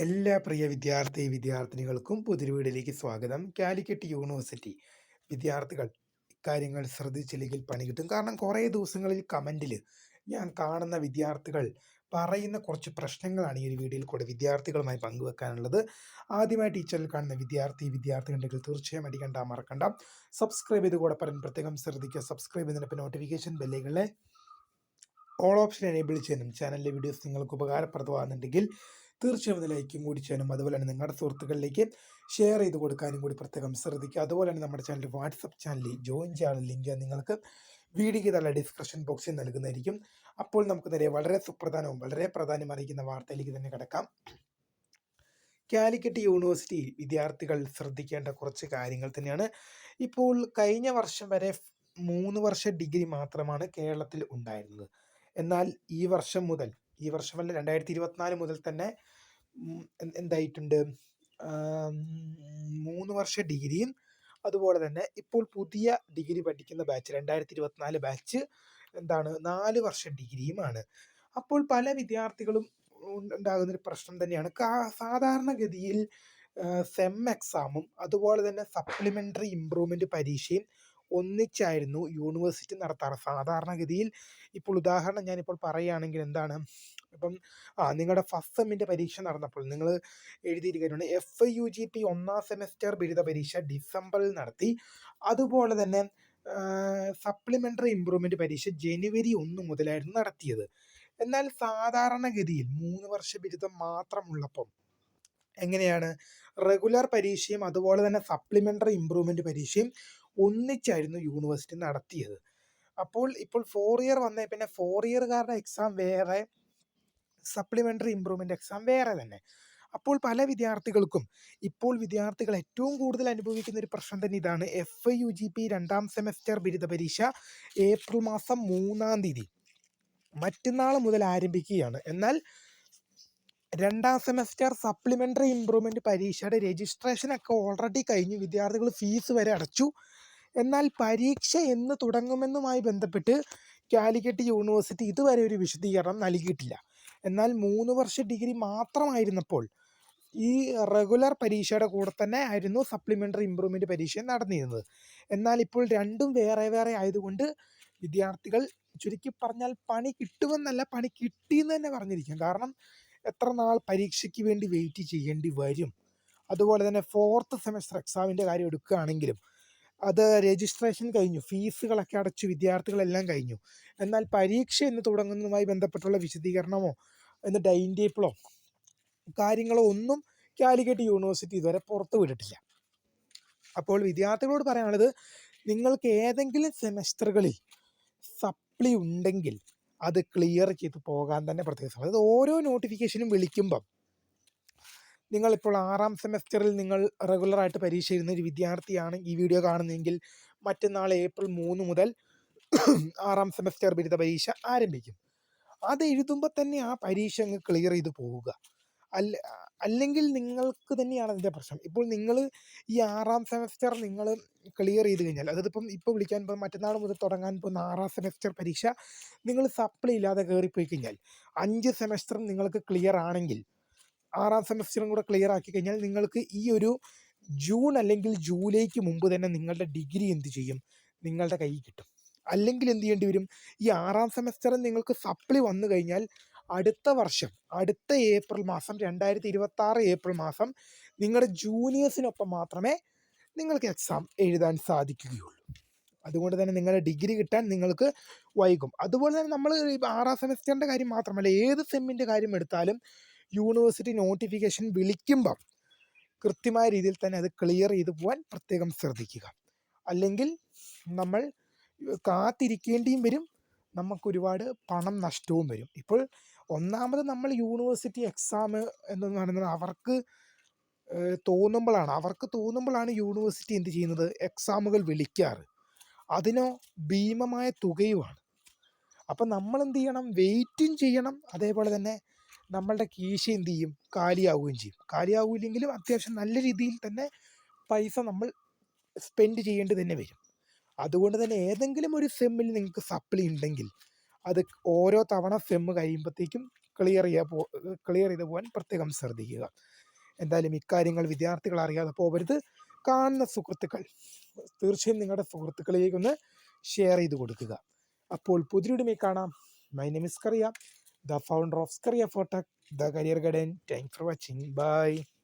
എല്ലാ പ്രിയ വിദ്യാർത്ഥി വിദ്യാർത്ഥിനികൾക്കും പുതിയ വീഡിയോയിലേക്ക് സ്വാഗതം. കാലിക്കറ്റ് യൂണിവേഴ്സിറ്റി വിദ്യാർത്ഥികൾ ഇക്കാര്യങ്ങൾ ശ്രദ്ധിച്ചില്ലെങ്കിൽ പണി കിട്ടും. കാരണം കുറേ ദിവസങ്ങളിൽ കമന്റിൽ ഞാൻ കാണുന്ന വിദ്യാർത്ഥികൾ പറയുന്ന കുറച്ച് പ്രശ്നങ്ങളാണ് ഈ ഒരു വീഡിയോയിൽ കൂടെ വിദ്യാർത്ഥികളുമായി പങ്കുവെക്കാനുള്ളത്. ആദ്യമായി ചാനൽ കാണുന്ന വിദ്യാർത്ഥി വിദ്യാർത്ഥികളുണ്ടെങ്കിൽ തീർച്ചയായും അടിക്കണ്ട മറക്കണ്ട. സബ്സ്ക്രൈബ് ചെയ്ത് കൂടെ പറയാൻ പ്രത്യേകം ശ്രദ്ധിക്കുക. സബ്സ്ക്രൈബ് ചെയ്തതിനൊപ്പം നോട്ടിഫിക്കേഷൻ ബെല്ലുകളെ ഓൾ ഓപ്ഷൻ എനേബിൾ ചെയ്യണം ചാനലിലെ വീഡിയോസ് നിങ്ങൾക്ക് ഉപകാരപ്രദമാകുന്നുണ്ടെങ്കിൽ തീർച്ചയായും ഒന്ന് ലൈക്കും കൂടി ചെയ്യാനും അതുപോലെ തന്നെ നിങ്ങളുടെ സുഹൃത്തുക്കളിലേക്ക് ഷെയർ ചെയ്ത് കൊടുക്കാനും കൂടി പ്രത്യേകം ശ്രദ്ധിക്കുക. അതുപോലെ തന്നെ നമ്മുടെ ചാനൽ വാട്സപ്പ് ചാനലിൽ ജോയിൻ ചെയ്യാനുള്ള ലിങ്ക് നിങ്ങൾക്ക് വീഡിയോയ്ക്ക് തള്ള ഡിസ്ക്രിപ്ഷൻ ബോക്സിൽ നൽകുന്നതായിരിക്കും. അപ്പോൾ നമുക്ക് നേരെ വളരെ സുപ്രധാനവും വളരെ പ്രാധാന്യം അറിയിക്കുന്ന വാർത്തയിലേക്ക് തന്നെ കിടക്കാം. കാലിക്കറ്റ് യൂണിവേഴ്സിറ്റി വിദ്യാർത്ഥികൾ ശ്രദ്ധിക്കേണ്ട കുറച്ച് കാര്യങ്ങൾ തന്നെയാണ്. ഇപ്പോൾ കഴിഞ്ഞ വർഷം വരെ മൂന്ന് വർഷ ഡിഗ്രി മാത്രമാണ് കേരളത്തിൽ ഉണ്ടായിരുന്നത്. എന്നാൽ ഈ വർഷം മുതൽ ഈ വർഷമല്ല രണ്ടായിരത്തി ഇരുപത്തിനാല് മുതൽ തന്നെ എന്തായിട്ടുണ്ട്? മൂന്ന് വർഷ ഡിഗ്രിയും അതുപോലെ തന്നെ ഇപ്പോൾ പുതിയ ഡിഗ്രി പഠിക്കുന്ന ബാച്ച് രണ്ടായിരത്തി ഇരുപത്തിനാല് ബാച്ച് എന്താണ്? നാല് വർഷ ഡിഗ്രിയുമാണ്. അപ്പോൾ പല വിദ്യാർത്ഥികളും ഉണ്ടാകുന്നൊരു പ്രശ്നം തന്നെയാണ്. സാധാരണഗതിയിൽ സെം എക്സാമും അതുപോലെ തന്നെ സപ്ലിമെന്ററി ഇമ്പ്രൂവ്മെന്റ് പരീക്ഷയും ഒന്നിച്ചായിരുന്നു യൂണിവേഴ്സിറ്റി നടത്താറ്. സാധാരണഗതിയിൽ ഇപ്പോൾ ഉദാഹരണം ഞാനിപ്പോൾ പറയുകയാണെങ്കിൽ എന്താണ്? ഇപ്പം ആ നിങ്ങളുടെ ഫസ്റ്റ് സെമ്മിന്റെ പരീക്ഷ നടന്നപ്പോൾ നിങ്ങൾ എഴുതിയിരിക്കുന്നുണ്ട് F I U G P ഒന്നാം സെമസ്റ്റർ ബിരുദ പരീക്ഷ ഡിസംബറിൽ നടത്തി. അതുപോലെ തന്നെ സപ്ലിമെന്ററി ഇമ്പ്രൂവ്മെന്റ് പരീക്ഷ ജനുവരി ഒന്ന് മുതലായിരുന്നു നടത്തിയത്. എന്നാൽ സാധാരണഗതിയിൽ മൂന്ന് വർഷ ബിരുദം മാത്രമുള്ളപ്പം എങ്ങനെയാണ്? റെഗുലർ പരീക്ഷയും അതുപോലെ തന്നെ സപ്ലിമെന്ററി ഇമ്പ്രൂവ്മെന്റ് പരീക്ഷയും ഒന്നിച്ചായിരുന്നു യൂണിവേഴ്സിറ്റി നടത്തിയത്. അപ്പോൾ ഇപ്പോൾ ഫോർ ഇയർ വന്നേ പിന്നെ ഫോർ ഇയറുകാരുടെ എക്സാം വേറെ സപ്ലിമെന്ററി ഇമ്പ്രൂവ്മെന്റ് എക്സാം വേറെ തന്നെ. അപ്പോൾ പല വിദ്യാർത്ഥികൾക്കും ഇപ്പോൾ വിദ്യാർത്ഥികൾ ഏറ്റവും കൂടുതൽ അനുഭവിക്കുന്ന ഒരു പ്രശ്നം തന്നെ ഇതാണ്. F I U G P രണ്ടാം സെമസ്റ്റർ ബിരുദ പരീക്ഷ ഏപ്രിൽ മാസം മൂന്നാം തീയതി. മറ്റന്നാൾ മുതൽ ആരംഭിക്കുകയാണ്. എന്നാൽ രണ്ടാം സെമസ്റ്റർ സപ്ലിമെന്ററി ഇമ്പ്രൂവ്മെന്റ് പരീക്ഷയുടെ രജിസ്ട്രേഷൻ രജിസ്ട്രേഷനൊക്കെ ഓൾറെഡി കഴിഞ്ഞു. വിദ്യാർത്ഥികൾ ഫീസ് വരെ അടച്ചു. എന്നാൽ പരീക്ഷ എന്ന് തുടങ്ങുമെന്നുമായി ബന്ധപ്പെട്ട് കാലിക്കറ്റ് യൂണിവേഴ്സിറ്റി ഇതുവരെ ഒരു വിശദീകരണം നൽകിയിട്ടില്ല. എന്നാൽ മൂന്ന് വർഷ ഡിഗ്രി മാത്രമായിരുന്നപ്പോൾ ഈ റെഗുലർ പരീക്ഷയുടെ കൂടെ തന്നെ ആയിരുന്നു സപ്ലിമെന്ററി ഇമ്പ്രൂവ്മെന്റ് പരീക്ഷ നടന്നിരുന്നത്. എന്നാൽ ഇപ്പോൾ രണ്ടും വേറെ വേറെ ആയതുകൊണ്ട് വിദ്യാർത്ഥികൾ ചുരുക്കി പറഞ്ഞാൽ പണി കിട്ടുമെന്നല്ല പണി കിട്ടിയെന്ന് തന്നെ പറഞ്ഞിരിക്കും. കാരണം എത്ര നാൾ പരീക്ഷയ്ക്ക് വേണ്ടി വെയിറ്റ് ചെയ്യേണ്ടി വരും? അതുപോലെ തന്നെ ഫോർത്ത് സെമസ്റ്റർ എക്സാമിന്റെ കാര്യം എടുക്കുകയാണെങ്കിലും അത് രജിസ്ട്രേഷൻ കഴിഞ്ഞു. ഫീസുകളൊക്കെ അടച്ചു വിദ്യാർത്ഥികളെല്ലാം കഴിഞ്ഞു. എന്നാൽ പരീക്ഷ എന്ന് തുടങ്ങുന്നതുമായി ബന്ധപ്പെട്ടുള്ള വിശദീകരണമോ എന്ന് ടൈം ടേബിളോ കാര്യങ്ങളോ ഒന്നും കാലിക്കറ്റ് യൂണിവേഴ്സിറ്റി ഇതുവരെ പുറത്തു വിട്ടിട്ടില്ല. അപ്പോൾ വിദ്യാർത്ഥികളോട് പറയാനുള്ളത് നിങ്ങൾക്ക് ഏതെങ്കിലും സെമസ്റ്ററുകളിൽ സപ്ലി ഉണ്ടെങ്കിൽ അത് ക്ലിയർ ചെയ്ത് പോകാൻ തന്നെ പ്രത്യേകം സമയം. അതായത് ഓരോ നോട്ടിഫിക്കേഷനും വിളിക്കുമ്പം നിങ്ങളിപ്പോൾ ആറാം സെമസ്റ്ററിൽ നിങ്ങൾ റെഗുലറായിട്ട് പരീക്ഷ എഴുതുന്ന ഒരു വിദ്യാർത്ഥിയാണ് ഈ വീഡിയോ കാണുന്നതെങ്കിൽ മറ്റന്നാൾ ഏപ്രിൽ മൂന്ന് മുതൽ ആറാം സെമസ്റ്റർ ബിരുദ പരീക്ഷ ആരംഭിക്കും. അത് എഴുതുമ്പോൾ തന്നെ ആ പരീക്ഷ അങ്ങ് ക്ലിയർ ചെയ്ത് പോവുക. അല്ല അല്ലെങ്കിൽ നിങ്ങൾക്ക് തന്നെയാണ് അതിന്റെ പ്രശ്നം. ഇപ്പോൾ നിങ്ങൾ ഈ ആറാം സെമസ്റ്റർ നിങ്ങൾ ക്ലിയർ ചെയ്ത് കഴിഞ്ഞാൽ അതായത് ഇപ്പം ഇപ്പോൾ വിളിക്കാൻ ഇപ്പം മറ്റന്നാൾ മുതൽ തുടങ്ങാൻ പോകുന്ന ആറാം സെമസ്റ്റർ പരീക്ഷ നിങ്ങൾ സപ്ലി ഇല്ലാതെ കയറിപ്പോയി കഴിഞ്ഞാൽ അഞ്ച് സെമസ്റ്ററും നിങ്ങൾക്ക് ക്ലിയർ ആണെങ്കിൽ ആറാം സെമസ്റ്ററും കൂടെ ക്ലിയർ ആക്കി കഴിഞ്ഞാൽ നിങ്ങൾക്ക് ഈ ഒരു ജൂൺ അല്ലെങ്കിൽ ജൂലൈക്ക് മുമ്പ് തന്നെ നിങ്ങളുടെ ഡിഗ്രി എന്ത് ചെയ്യും? നിങ്ങളുടെ കയ്യിൽ കിട്ടും. അല്ലെങ്കിൽ എന്ത് ചെയ്യേണ്ടി വരും? ഈ ആറാം സെമസ്റ്ററിൽ നിങ്ങൾക്ക് സപ്ലി വന്നു കഴിഞ്ഞാൽ അടുത്ത വർഷം അടുത്ത ഏപ്രിൽ മാസം രണ്ടായിരത്തി ഇരുപത്തി ആറ് ഏപ്രിൽ മാസം നിങ്ങളുടെ ജൂനിയേഴ്സിനൊപ്പം മാത്രമേ നിങ്ങൾക്ക് എക്സാം എഴുതാൻ സാധിക്കുകയുള്ളൂ. അതുകൊണ്ട് തന്നെ നിങ്ങളുടെ ഡിഗ്രി കിട്ടാൻ നിങ്ങൾക്ക് വൈകും. അതുപോലെ തന്നെ നമ്മൾ ആറാം സെമസ്റ്ററിന്റെ കാര്യം മാത്രമല്ല ഏത് സെമ്മിന്റെ കാര്യം എടുത്താലും യൂണിവേഴ്സിറ്റി നോട്ടിഫിക്കേഷൻ വിളിക്കുമ്പം കൃത്യമായ രീതിയിൽ തന്നെ അത് ക്ലിയർ ചെയ്തു പോകാൻ പ്രത്യേകം ശ്രദ്ധിക്കുക. അല്ലെങ്കിൽ നമ്മൾ കാത്തിരിക്കേണ്ടിയും വരും നമുക്ക് ഒരുപാട് പണം നഷ്ടവും വരും. ഇപ്പോൾ ഒന്നാമത് നമ്മൾ യൂണിവേഴ്സിറ്റി എക്സാം എന്ന് പറയുന്നത് അവർക്ക് തോന്നുമ്പോഴാണ്. അവർക്ക് തോന്നുമ്പോഴാണ് യൂണിവേഴ്സിറ്റി എന്ത് ചെയ്യുന്നത്? എക്സാമുകൾ വിളിക്കാറ്. അതിനോ ഭീമമായ തുകയുമാണ്. അപ്പം നമ്മൾ എന്ത് ചെയ്യണം? വെയിറ്റും ചെയ്യണം. അതേപോലെ തന്നെ നമ്മളുടെ കീശ എന്ത് ചെയ്യും? കാലിയാവുകയും ചെയ്യും. കാലിയാവില്ലെങ്കിലും അത്യാവശ്യം നല്ല രീതിയിൽ തന്നെ പൈസ നമ്മൾ സ്പെൻഡ് ചെയ്യേണ്ടി തന്നെ വരും. അതുകൊണ്ട് തന്നെ ഏതെങ്കിലും ഒരു സെമ്മിൽ നിങ്ങൾക്ക് സപ്ലി ഉണ്ടെങ്കിൽ അത് ഓരോ തവണ സെമ്മ് കഴിയുമ്പോഴത്തേക്കും ക്ലിയർ ചെയ്യാൻ പോ ക്ലിയർ ചെയ്ത് പോകാൻ പ്രത്യേകം ശ്രദ്ധിക്കുക. എന്തായാലും ഇക്കാര്യങ്ങൾ വിദ്യാർത്ഥികൾ അറിയാതെ പോകരുത് കാണുന്ന സുഹൃത്തുക്കൾ തീർച്ചയായും നിങ്ങളുടെ സുഹൃത്തുക്കളിലേക്ക് ഒന്ന് ഷെയർ ചെയ്ത് കൊടുക്കുക. അപ്പോൾ പുതിയൊരുമേ കാണാം. My name is Kariya the founder of Scaria for tech the career guidance thank for watching bye